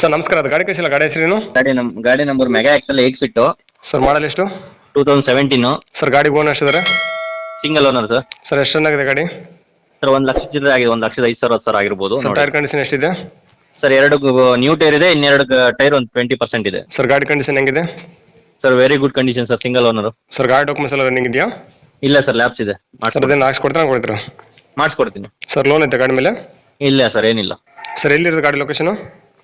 Sir ನಮಸ್ಕಾರ. ಅದು ಗಾಡಿ ಕಳಿಸಿಲ್ಲ. ಗಾಡಿ ಹೆಸರೇನು? ಗಾಡಿ ನಮ್ ಗಾಡಿ number mega axle eight fit sir model ಎಷ್ಟು? ಟೂ ತೌಸಂಡ್ ಸೆವೆಂಟೀನು ಸರ್ ಗಾಡಿ ಓನರ್ ಓನ್ ಎಷ್ಟಿದ್ದಾರೆ? ಸಿಂಗಲ್ ಓನರ್ ಸರ್ ಸರ್ ಎಷ್ಟು ಚೆನ್ನಾಗಿದೆ ಗಾಡಿ? ಸರ್ ಒಂದ್ ಲಕ್ಷ ಚಿಲ್ಲರೆ ಆಗಿದೆ. ಒಂದ್ ಲಕ್ಷದ ಐದು ಸಾವಿರ ಹತ್ತು ಸಾವಿರ ಆಗಿರ್ಬೋದು. ಸರ್ ಟೈರ್ ಕಂಡೀಷನ್ ಎಷ್ಟಿದೆ? ಸರ್ ಎರಡು ನ್ಯೂ ಟೈರ್ ಇದೆ ಇನ್ನೆರಡು ಟೈರ್ ಒಂದು ಟ್ವೆಂಟಿ ಪರ್ಸೆಂಟ್ ಇದೆ. ಸರ್ ಗಾಡಿ ಕಂಡೀಷನ್ ಹೆಂಗಿದೆ? Sir very good condition sir single owner sir ಗಾಡಿ ಡಾಕ್ಯುಮೆಂಟ್ಸ್ ಎಲ್ಲ ರನ್ನಿಂಗ್ ಇದೆಯಾ? ಇಲ್ಲ ಸರ್ ಲ್ಯಾಬ್ಸ್ ಇದೆ. ಸರ್ ಮಾಡಿಸ್ಕೊಡ್ತೀನಿ. ಅದೇನು ಹಾಕ್ಸ್ಕೊಡ್ತಾನೆ ಕೊಡ್ತೀರಾ ಮಾಡಿಸ್ಕೊಡ್ತೀನಿ. ಸರ್ ಲೋನ್ ಐತೆ ಗಾಡಿ ಮೇಲೆ? ಇಲ್ಲ ಸರ್ ಏನಿಲ್ಲ. ಸರ್ ಎಲ್ಲಿರೋದು ಗಾಡಿ ಲೊಕೇಶನ್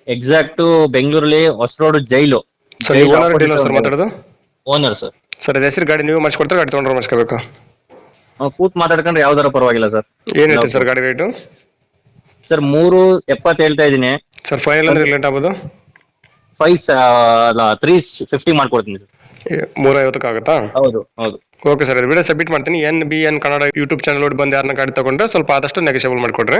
ಎಕ್ಸಾಕ್ಟ್ ಬೆಂಗಳೂರಲ್ಲಿ Hosa road jail sir owner dealer sir ಮಾತಾಡೋದು? ಓನರ್ ಸರ್ ಸರ್ ಅದು ಹೆಸರು ಗಾಡಿ ನೀವು ಮಾಡಿಸ್ಕೊಡ್ತಾರೆ ಗಾಡಿ ತೊಗೊಂಡ್ರೆ ಮಾಡಿಸ್ಕೋಬೇಕು ಕೂತ್ ಮಾತಾಡ್ಕೊಂಡ್ರೆ ಯಾವ್ದಾರ ಪರವಾಗಿಲ್ಲ ಸರ್ ಏನೈತೆ ಸರ್ ಗಾಡಿ ರೇಟು ಸರ್ ಮೂರು ಎಪ್ಪತ್ತು ಹೇಳ್ತಾ ಇದ್ದೀನಿ. ಸರ್ ಫೈನಲ್ ಅಂದ್ರೆ ಲೇಟ್ ಆಗ್ಬೋದು ಫೈವ್ ಅಲ್ಲ ತ್ರೀ ಫಿಫ್ಟಿ ಮಾಡ್ಕೊಡ್ತೀನಿ ಸರ್ ಮೂರೈವತ್ತಕ್ಕಾಗತ್ತಾ? ಹೌದು ಹೌದು. ಓಕೆ ಸರ್ ವಿಡಿಯೋ ಸಬ್ಮಿಟ್ ಮಾಡ್ತೀನಿ. N B N Kannada YouTube channel ಬಂದು ಯಾರನ್ನ ಗಾಡಿ ತಗೊಂಡ್ರೆ ಸ್ವಲ್ಪ ಆದಷ್ಟು ನೆಗೆಷಿಯಬಲ್ ಮಾಡಿಕೊಡ್ರಿ.